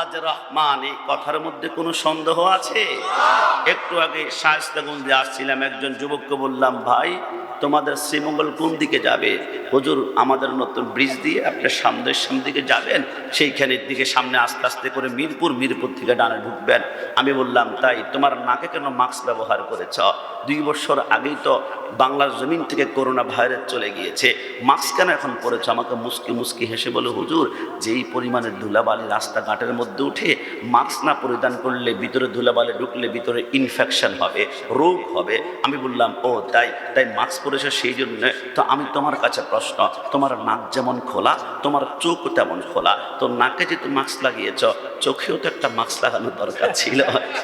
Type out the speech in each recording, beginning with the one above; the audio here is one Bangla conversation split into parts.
আল্লাহ রহমান, এই কথার মধ্যে কোনো সন্দেহ আছে? একটু আগে শায়স্তাগঞ্জে আসছিলাম, একজন যুবককে বললাম, ভাই, তোমাদের শ্রীমঙ্গল কোন দিকে যাবে? হুজুর, আমাদের নতুন ব্রিজ দিয়ে আপনি সামনের সামনে দিকে যাবেন সেইখানের দিকে সামনে আস্তে আস্তে করে মিরপুর মিরপুর থেকে ডানে ঢুকবেন। আমি বললাম, তাই, তোমার নাকে কেন মাস্ক ব্যবহার করেছ? দুই বছর আগেই তো বাংলার জমিন থেকে করোনা ভাইরাস চলে গিয়েছে। মাস্ক কেন এখন পড়েছ আমাকে মুস্কি মুস্কি হেসে বলে, হুজুর, যেই পরিমাণে ধুলাবালি রাস্তাঘাটের মধ্যে উঠে মাস্ক না পরিধান করলে ভিতরে ধুলাবালি ঢুকলে ভিতরে ইনফেকশন হবে, রোগ হবে। আমি বললাম, ও, তাই তাই মাস্ক পরেছে সেই জন্য? তো আমি তোমার কাছে প্রশ্ন, তোমার নাক যেমন খোলা, তোমার চোখ তেমন খোলা, তো নাকে যেহেতু মাস্ক লাগিয়েছ চোখেও তো একটা মাস্ক লাগানোর দরকার ছিল।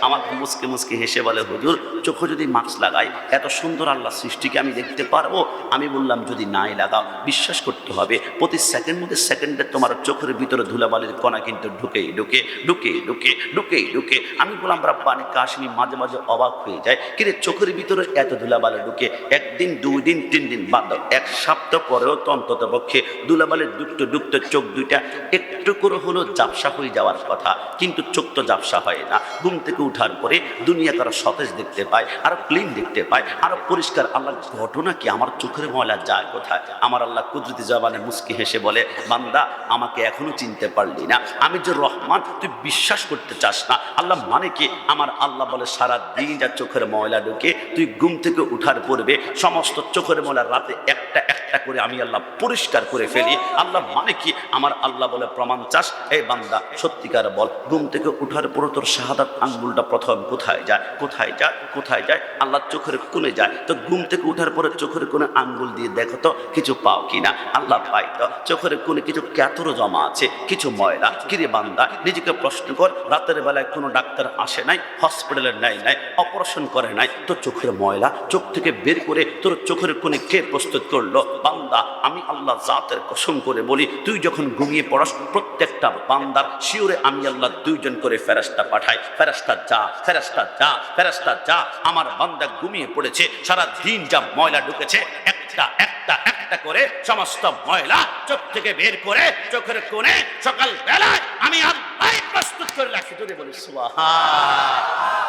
আমার মুসকে মুসকে হেসে বলে, হুজুর, চোখে যদি মাস্ক লাগাই, এত সুন্দর আল্লাহ সৃষ্টিকে আমি দেখতে পারব? আমি বললাম, যদি নাই লাগাও, বিশ্বাস করতে হবে। প্রতি সেকেন্ড মধ্যে সেকেন্ডে তোমার চোখের ভিতরে ধুলাবালির কণা কিন্তু ঢুকেই ঢুকে ঢুকে ঢুকে, ঢুকেই ঢুকে। আমি বললাম, রাব্বানি কাশ্মীর মাঝে মাঝে অবাক হয়ে যায়। কিন্তু চোখের ভিতরে এত ধুলাবালি ঢুকে? একদিন, দুই দিন, তিন দিন বাদ এক সপ্তাহ পরেও তো অন্তত পক্ষে ধুলাবালির ডুকতে ডুকতে চোখ দুইটা একটু করে হলো জাপসা হয়ে যাওয়ার কথা কিন্তু চোখ তো জাপসা হয় না। ঘুম থেকে উঠার পরে দুনিয়া তারা সতেজ দেখতে পায়, আরও ক্লিন দেখতে পায়, আরও পরিষ্কার। আল্লাহ, ঘটনা কি? আমার চোখের ময়লা যায় কোথায়? আমার আল্লাহ কুদরতি জবানে মুস্কি হেসে বলে, বান্দা, আমাকে এখনও চিনতে পারলি না। আমি যে রহমান, তুই বিশ্বাস করতে চাস না। আল্লাহ মানে কি? আমার আল্লাহ বলে সারা দিন যা চোখের ময়লা ঢুকে, তুই ঘুম থেকে উঠার পূর্বে সমস্ত চোখের ময়লা রাতে একটা একটা করে আমি আল্লাহ পরিষ্কার করে ফেলি। আল্লাহ মানে কি? আমার আল্লাহ বলে প্রমাণ চাস। এই বান্দা, সত্যিকার বল, ঘুম থেকে উঠার পরে তোর শাহাদাত আঙ্গুলটা প্রথম কোথায় যায়? কোথায় যায়? কোথায় যায়? আল্লাহ চোখের কোণে যায়। তো ঘুম থেকে উঠার পরে চোখের কোণে আঙ্গুল দিয়ে দেখো তো, কিছু পাও কিনা? আল্লাহ পাই তো। চোখের কোণে কিছু ক্যাতরও জমা আছে, কিছু ময়লা। কিরে বান্দা, নিজেকে প্রশ্ন কর, রাতের বেলায় কোনো ডাক্তার আসে নাই, হসপিটালে নেয় নাই, অপারেশন করে নাই। তো চোখের ময়লা, চোখ থেকে বের করে তোর চোখের কোণে কে প্রস্তুত করল? বান্দা, আমি আল্লাহ জাতের কসম করে বলি, তুই যখন ঘুমিয়ে পড়াস, প্রত্যেকটা বান্দার শিওরে আমি আল্লাহ দুইজন করে ফেরাস্তা পাঠাই। ফেরাস্তা যা ফেরাস্তা যা ফেরাস্তা যা, আমার বান্দা ঘুমিয়ে পড়েছে, সারা দিন যা ময়লা ঢুকেছে, একটা একটা একটা করে সমস্ত ময়লা চোখ থেকে বের করে চোখের কোণে সকাল বেলায় আমি আল্লাহ প্রস্তুত করে রাখি। যদি বলি, সুবহান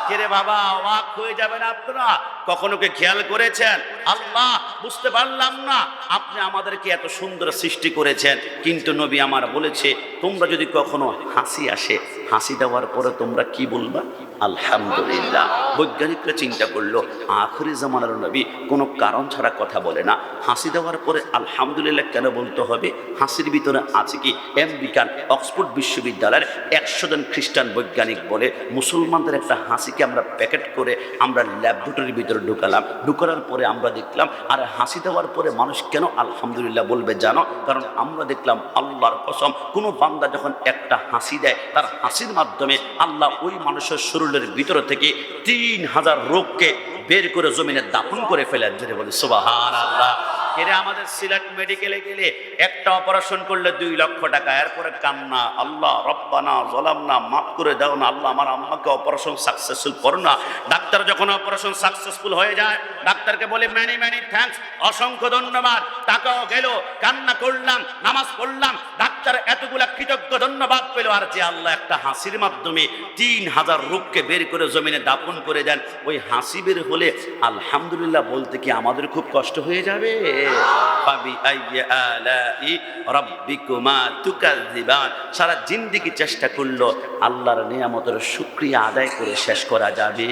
কে রে বাবা, অবাক হয়ে যাবেন আপনারা? কখনো কি খেয়াল করেছেন? আল্লাহ, বুঝতে পারলাম না। আপনি আমাদেরকে এত সুন্দর সৃষ্টি করেছেন। কিন্তু নবী আমার বলেছে, তোমরা যদি কখনো হাসি আসে, হাসি দেওয়ার পরে তোমরা কি বলবা? আলহামদুলিল্লাহ। বৈজ্ঞানিকরা চিন্তা করল, আখরি জামানার নবী কোনো কারণ ছাড়া কথা বলে না। হাসি দেওয়ার পরে আলহামদুলিল্লাহ কেন বলতে হবে? হাসির ভিতরে আছে কি? আমেরিকান অক্সফোর্ড বিশ্ববিদ্যালয়ের একশো জন খ্রিস্টান বৈজ্ঞানিক বলে, মুসলমানদের একটা হাসিকে আমরা প্যাকেট করে আমরা ল্যাবরেটরির ভিতরে ঢুকালাম। ঢুকানোর পরে আমরা দেখলাম, আর হাসি দেওয়ার পরে মানুষ কেন আলহামদুলিল্লাহ বলবে জানো? কারণ আমরা দেখলাম আল্লাহর কসম, কোনো বান্দা যখন একটা হাসি দেয়, তার হাসির মাধ্যমে আল্লাহ ওই মানুষের শরীরের ভিতর থেকে তিন হাজার রোগকে বের করে জমিনে দাপন করে ফেলেন। যদি বলে সুবাহ এরা আমাদের সিলেট মেডিকেলে গেলে একটা অপারেশন করলে দুই লক্ষ টাকা। এরপরে কান্না, আল্লাহ রব্বানা জলাম না মাফ করে দাও না, আল্লাহ আমার আম্মাকে অপারেশন সাকসেসফুল করো না। ডাক্তার যখন অপারেশন সাকসেসফুল হয়ে যায়, ডাক্তারকে বলে ম্যানি ম্যানি থ্যাংকস অসংখ্য ধন্যবাদ, টাকাও গেল, কান্না করলাম, নামাজ পড়লাম আর যে আল্লাহ একটা হাসির মাধ্যমে তিন হাজার রূপকে বের করে জমিনে দাপন করে দেন, ওই হাসি বের হলে আলহামদুলিল্লাহ বলতে কি আমাদের খুব কষ্ট হয়ে যাবে? সারা জিন্দিগি চেষ্টা করল, আল্লাহর নিয়ামতের সুক্রিয়া আদায় করে শেষ করা যাবে।